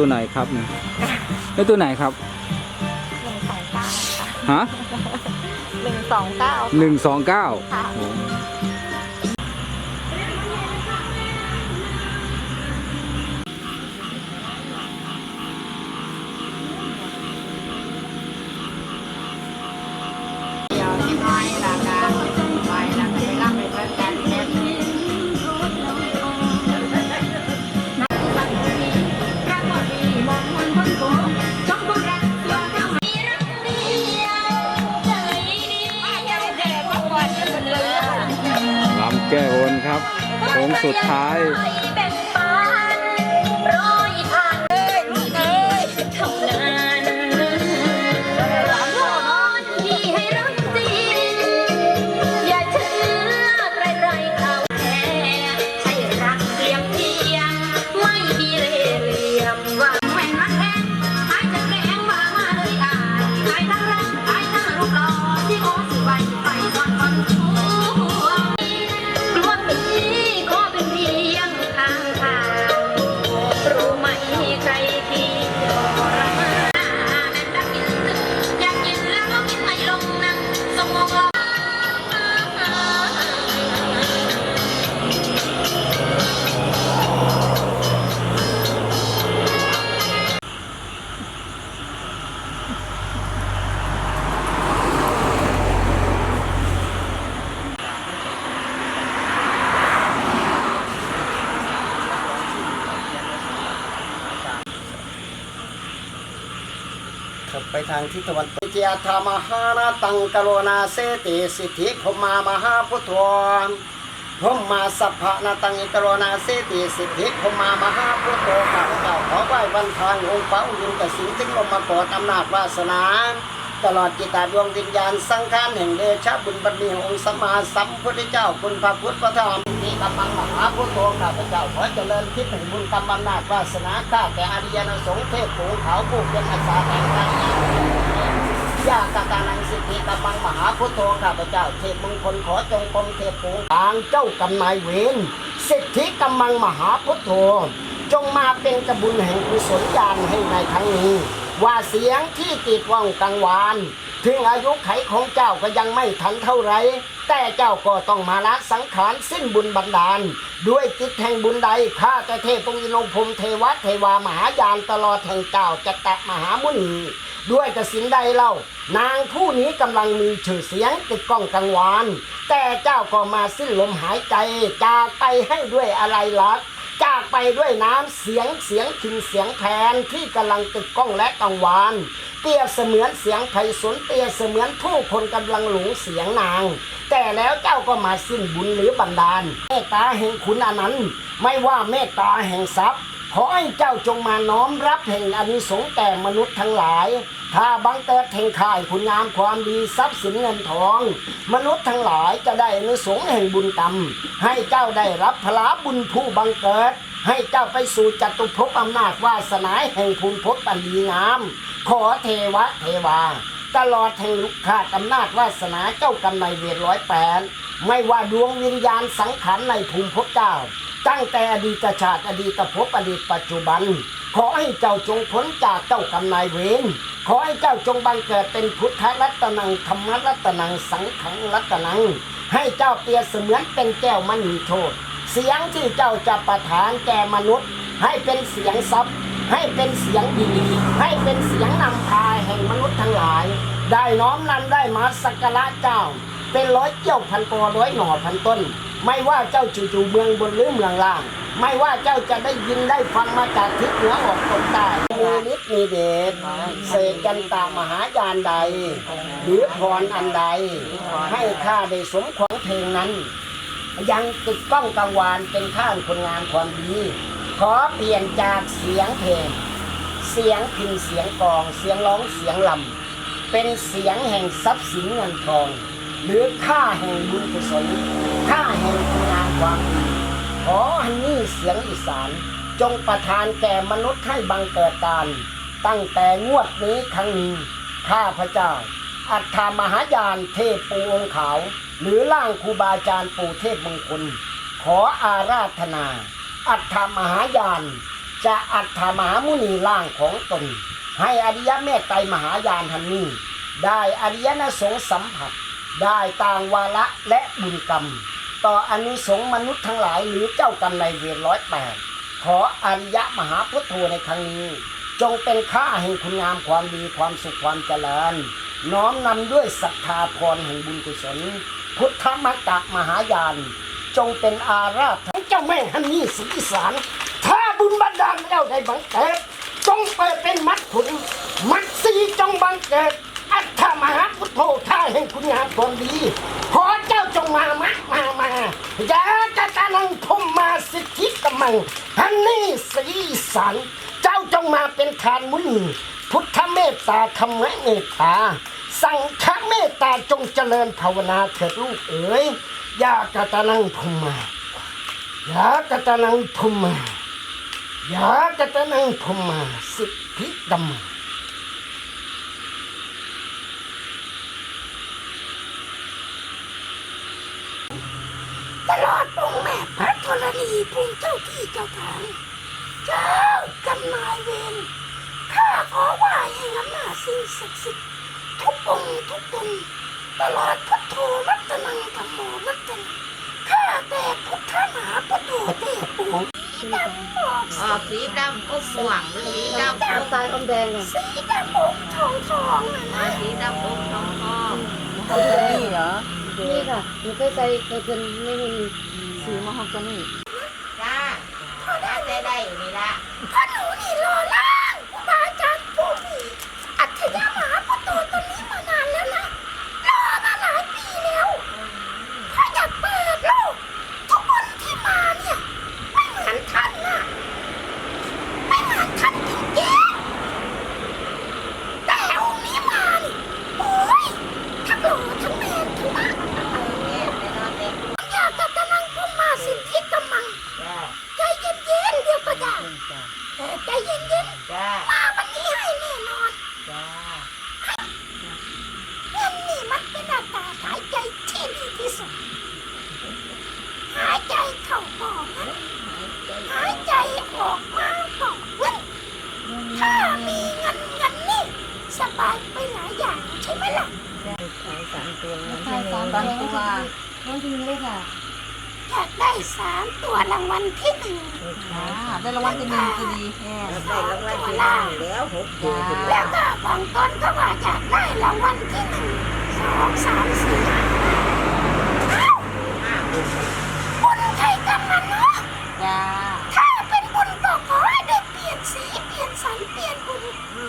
ตัวไหนครับเนี่ยแล้วตัวไหนครับหนึ่งสองเก้าค่ะฮะหนึ่งสองเก้าหนึ่งสองเก้าค่ะเแก้บนครับโค้งสุดท้ายางทิศตะวันตกเจียธรรมหานาตังกโรนาเสติสิทธิพมามหาพุทโธพมมาสัพพะนาตังกโรนาเสติสิทธิพมามหาพุทโธข้าพเจ้าขอไหว้วันทางองค์พระอุณกสิงห์ถึงลมมาก่ออำนาจวาสนา ตลอดจิตตาดวงวิญญาณสังขารแห่งเดชะบุญบารมีองค์สมมาสัมพุทธเจ้าคุณพระพุทธพระธรรมนี่กำลังมหาพุทโธข้าพเจ้าขอเจริญคิดแห่งบุญกรรมอำนาจวาสนาข้าแต่อริยนสงฆ์เทพภูเขาผู้เป็นอาสาแห่งทางยากานังสิทธิกำลังมหาพุทโธข้าพเจ้าเทพมงคลขอจงกรมเทพภูทางเจ้ากำนายเวรสิทธิกำลังมหาพุทโธจงมาเป็นกระบุญแห่งกุศลญาณให้ในครั้งนี้ ว่าเสียงที่ติดว่องกังวาน ถึงอายุไขของเจ้าก็ยังไม่ทันเท่าไร แต่เจ้าก็ต้องมาละสังขารสิ้นบุญบันดาล ด้วยจิตแห่งบุญใดข้าแต่เทพองค์อินทร์พรมเทวะเทวามหายานตลอดแห่งเจ้าจัตตะมหามุนีด้วยกสินใดเล่านางผู้นี้กำลังมีชื่อเสียงติดกล้องกังวาน แต่เจ้าก็มาสิ้นลมหายใจจากไปให้ด้วยอะไรลัก จากไปด้วยน้ำเสียงเสียงพินเสียงแคนที่กำลังติดกล้องและกังวานเปียเสมือนเสียงไพศาลเปียเสมือนผู้คนกำลังหลงเสียงนาง แต่แล้วเจ้าก็มาสิ้นบุญหรือบันดาลเมตตาแห่งคุณอนันต์ไม่ว่าเมตตาแห่งทรัพย์ขอให้เจ้าจงมาน้อมรับแห่งอนิสงส์แก่มนุษย์ทั้งหลาย ถ้าบังเกิดแห่งข่ายคุณงามความดีทรัพย์สินเงินทอง มนุษย์ทั้งหลายจะได้อนิสงแห่งบุญกรรม ให้เจ้าได้รับพลาบุญผู้บังเกิด ให้เจ้าไปสู่จัตุภพอำนาจวาสนาแห่งภูมิภพอันดีงาม ขอเทวะเทวา ตลอดแห่งลุกขาดอำนาจวาสนาเจ้ากำนายเวรร้อยแปดไม่ว่าดวงวิญญาณสังขารในภูมิภพเจ้าตั้งแต่อดีตชาติอดีตภพอดีตปัจจุบัน ขอให้เจ้าจงพ้นจากเจ้ากำนายเวร ขอให้เจ้าจงบังเกิดเป็นพุทธรัตนังธรรมรัตนังสังขังรัตนัง ให้เจ้าเปรียบเสมือนเป็นแก้วมณีโชตเสียงที่เจ้าจะประทานแก่มนุษย์ ให้เป็นเสียงซับให้เป็นเสียงดี ให้เป็นเสียงนำพาแห่งมนุษย์ทั้งหลาย ได้น้อมนำได้มาสักการะเจ้า เป็นร้อยเกี่ยวพันกอร้อยหน่อพันต้น ไม่ว่าเจ้าจะอยู่เมืองบนหรือเมืองล่าง ไม่ว่าเจ้าจะได้ยินได้ฟังมาจากทิศเหนือออกตกใต้มีฤทธิ์มีเดชเสกกันตามหายานใด หรือพรอันใด ให้ข้าได้สมความเพลงนั้น ยังติดกล้องกังวานเป็นข้างคนงานความดีขอเปลี่ยนจากเสียงเพลง เสียงพินเสียงกอง เสียงร้องเสียงลำเป็นเสียงแห่งทรัพย์สินเงินทอง หรือค่าแห่งบุญกุศลค่าแห่งคุณงามความดีขอให้นี่เสียงอีสาน จงประทานแก่มนุษย์ให้บังเกิดการ ตั้งแต่งวดนี้ครั้งนี้ข้าพระเจ้า อัฏฐามหายานเทพปูองขาว หรือร่างครูบาอาจารย์ปู่เทพมงคล ขออาราธนา อัฏฐามหายาน จะอัตถามหามุนีล่างของตน ให้อริยเมตไตรมหายานทันนี้ได้อริยนสงสัมผัส ได้ต่างวาระและบุญกรรม ต่ออนุสงมนุษย์ทั้งหลายหรือเจ้ากรรมนายเวรร้อยแปดขออริยมหาพุทโธในครั้งนี้ จงเป็นค่าแห่งคุณงามความดีความสุขความเจริญ น้อมนำด้วยศรัทธาพรแห่งบุญกุศล พุทธมกะมหายาน จงเป็นอาราธเจ้าแม่ฮันนี่สีอีสานถ้าบุญบันดาลแล้วได้บังเกิดจงเปิดเป็นมัดขุนมัดสีจงบังเกิด อัตถมหาพุทโธท่าแห่งคุณงามความดี ขอเจ้าจงมามัดมามาอย่ากระตานังพมมาสิทธิกำมังฮันนี่สีสานเจ้าจงมาเป็นทานมุนีพุทธเมตตาธรรมเมตตา สังฆเมตตาจงเจริญภาวนาเถิดลูกเอ๋ยยากตานังพุมมายากตานังพุมมายากตานังพุมมาสิทธิดัมมัง ตลอดองค์แม่พ ระธรณีภูมิเจ้าที่เจ้าทางเจ้ากำนายเวรข้าขอไหว้ให้อำนาจสิ่งศักดิ์สิทธิ์ทุกองค์ทุกตนตลอดพุทโธรัตนังธรรมโมรัตนังข้าแต่พุทธมหาพุทโธเทพปูดำออกออกสีดำอมม่วงหรือสีดำอมตายอมแดงอะสีดำอกทองทองนะนะสีดำอมทองทองนี่เหรอนี่ค่ะหนูเคยใส่เคยเป็นไม่มี สีมะฮอกกานี จ้าพอได้ได้ได้อยู่นี่ละ พระหนูนี่รอล่างครูบาอาจารย์ผู้มีอัจฉริยะมหาพุทโธตัวนี้มานานแล้วนะ รอมาหลายปีแล้วถ้าอยากเปิดโลกทุกคนที่มาเนี่ย ไม่เหมือนท่านนะไม่เหมือนท่านจริงๆแต่องค์นี้มานี่โอ้ยทั้งหล่อทั้งแมนทั้งนัก เนี่ยในนอนเด็ก อยากจะตะนังพุมาสิทธิกำมัง จ้า ใจเย็นๆเดี๋ยวก็ได้เออใจเย็นจ้าๆมาวันนี้ให้แน่นอนจ้าเงินนี่มันเป็นอัตราหายใจที่ดีที่สุด หายใจเข้าก็เงินหายใจออกมาก็เงินถ้ามีเงินเงินนี่สบายไปหลายอย่างใช่ไหมล่ะใช่สามตัว น้องจริงเลยค่ะ อยากได้สามตัวรางวัลที่หนึ่งได้รางวัลที่หนึ่งจะดีได้รางวัลที่หนึ่งแล้วหกตัวขึ้นแล้วก็บางต้นก็ว่าอยากได้รางวัลที่หนึ่งสองสามสี่ห้าเอ้าห้าหกบุญใครกันมันเนาะจ้าถ้าเป็นบุญก็ขอให้ได้เปลี่ยนสีเปลี่ยนสันเปลี่ยนบุญ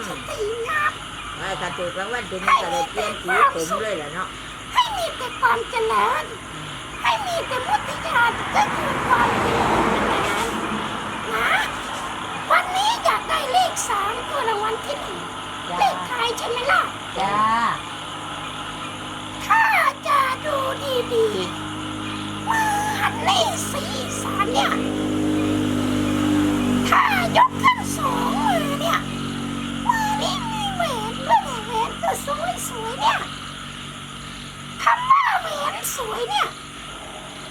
สติงามไอ้กระตุกรางวัลที่หนึ่งก็เลยเปลี่ยนสีผมเลยแหละเนาะให้มีแต่ความเจริญให้ มีแต่มุติญาณก็คือความเป็นบุญนะวันนี้อยากได้เลขสามตัวรางวัลที่หนึ่งเลขท้ายใช่ไหมล่ะจ้าถ้าจะดูดีๆมือหันนี่สีสานเนี่ย ถ้ายกขึ้นสองมือเนี่ย มือนี่มีแหวนด้วยแหวนก็สวยสวยๆเนี่ยคำว่าแหวนสวยเนี่ย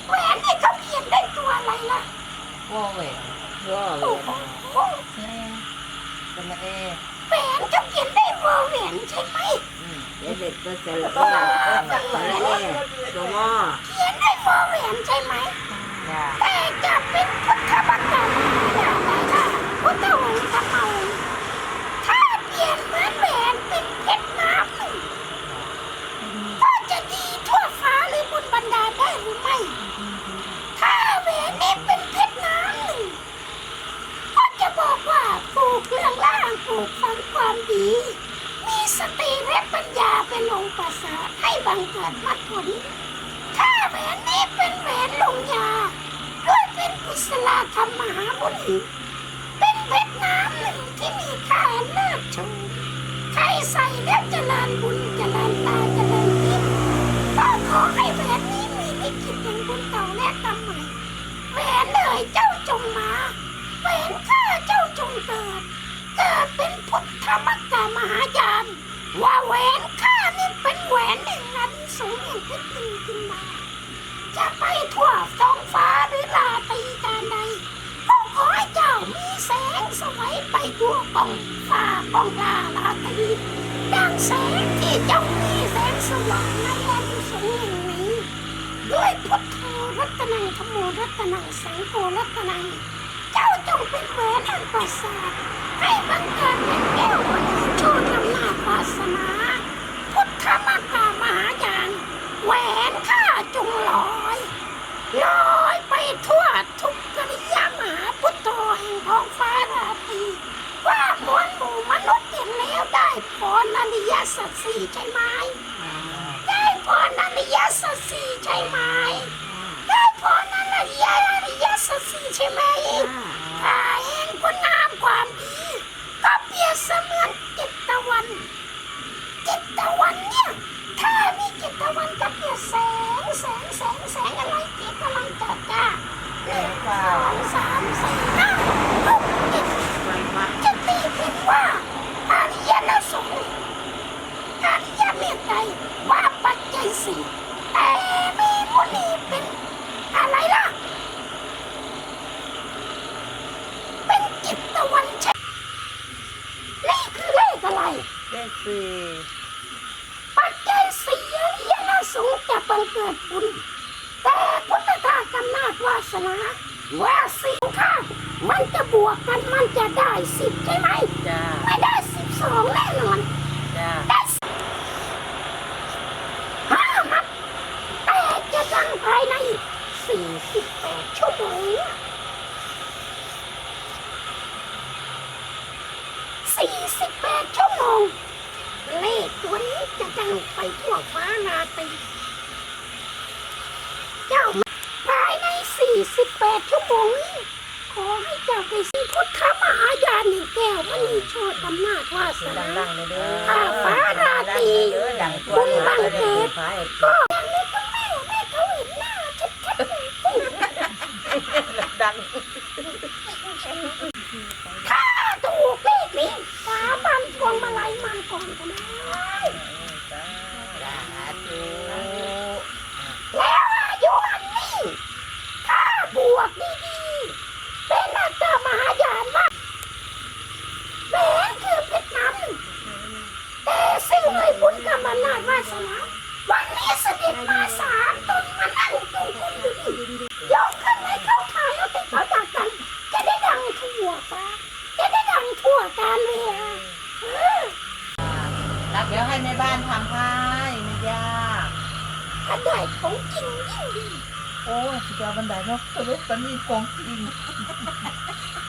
แหวนนี่เขาเขียนได้ตัวอะไรล่ะ วอเวท ว้า โอ้โห เป็นเอ แหวนเขาเขียนได้วอแหวนใช่ไหม เด็กก็จะละแก่ก็จะละแก่ตัวหม้อ เขียนได้วอแหวนใช่ไหม จ้า แต่จะเป็นพุทธบัณฑิตอย่างไรล่ะพุทธวงศ์ทำไมถ้าเปลี่ยนเหมือนแหวนเป็นเพชรน้ำหนึ่งก็จะดีทั่วฟ้าหรือบุญบันดาลได้หรือไม่ ถ้าแหวนนี้เป็นเพชรน้ำหนึ่งก็จะบอกว่าปลูกเรื่องล่างปลูกฟัง ความดี มีสติและปัญญาเป็นองค์ประเสริฐให้บังเกิดมรรคผล ถ้าแหวนนี้เป็นแหวนลงยาด้วยเป็นกุศลธรรมมหาบุญเป็นเพชรน้ำหนึ่งที่มีค่าเลิศชูใครใส่แล้วเจริญบุญเจริญตาเจริญทิพย์ก็ขอให้แหวนนี้มีลิขิตแห่งบุญเก่าและกรรมใหม่แหวนเอ่ยเจ้า พุทธมักกะมหายานว่าแหวนข้านี่เป็นแหวนหนึ่งอันสูงอย่างเพชรหนึ่งขึ้นมา จะไปทั่วท้องฟ้าหรือราตีการใดก็ขอให้เจ้ามีแสงสวัยไปทั่วกองฟ้ากองลาลาตีดังแสงที่เจ้ามีแสงสว่างในแดนสูงแห่งนี้ ด้วยพุทธรัตนังธรรมรัตนังสังโฆรัตนัง จงเป็นแหวนแห่งประสาทให้บังเกิดเป็นแก้วโชดอำนาจวาสนา พุทธมกามหายานแหวนข้าจงลอยลอยไปทั่วทุกกริยามหาพุทโธแห่งท้องฟ้าราตรีว่ามวลหมู่มนุษย์เห็นแล้วได้พรอริยสัจสี่ใช่ไหมได้พรอริยสัจสี่ใช่ไหมได้พรอริยอริยสัจสี่ใช่ไหม ข้าเองคุณงามความดี ก็เปรียบเสมือนจิตตะวัน จิตตะวันเนี่ย ถ้ามีจิตตะวันจะเปรียบแสงแสงแสงแสงอะไรจิตกำลังเจิดจ้าหนึ่งสองสามสี่ห้าหกเจ็ดจะตีเป็นว่าอริยนสงฆ์อริยเมตไตรว่าปัจจัยสี่แต่มีมุนีเป็นอะไรล่ะ เป็นจิตตะวันใช่นี่คือเลขอะไร เลขสี่ ปัจจัยสี่อริยนสงฆ์จะ บังเกิดบุญแต่พุทธทาสกำนาจวาสนาว่าสิ่งข้ามันจะบวกกันมันจะได้สิบใช่ไหมจ้าไม่ได้สิบสองแน่นอนจ้าได้สิบห้ามัดแต่จะดังภายในสี่สิบแปดชั่วโมงสี่สิบแปดชั่วโมงเลขตัวนี้จะดังไปทั่วฟ้านาตรีเจ้าภายใน 48 ชั่วโมงนี้ ขอให้เจ้าได้สิพุทธมหายานหนึ่งแก้วมณีโชดอำนาจวาสนาดังๆเลยเด้อข้าฟ้าราตรีดังทั่วบุญบังเกิดฟ้าก็อย่างนี้ก็แม่แม่เขาเห็นหน้าชัดๆเลยดัง ถ้าถูกเลขนี้สาบันพวงมาลัยมาก่อนก็ได้ สาธุ แล้วอายุอันนี้ถ้าบวกดีๆ เป็นอัตตามหายานมากแหวนคือเพชรน้ำแต่สิ่งเลยบุญกรรมนาจวาสนาวันนี้เส ดมาสามตนมานั่งตรงคนดูดิยกขึ้นให้เขาถ่ายเอาติดเขาจากกัน จะได้ดังทั่วฟ้าจะได้ดังทั่วการเวลาเออรับเดี๋ยวให้ในบ้านทำให้ไม่ยากถ้าได้ของจริงยิ่งดีโอ้ยจะเอาบันไดเนาะสรุปมันมีของจริง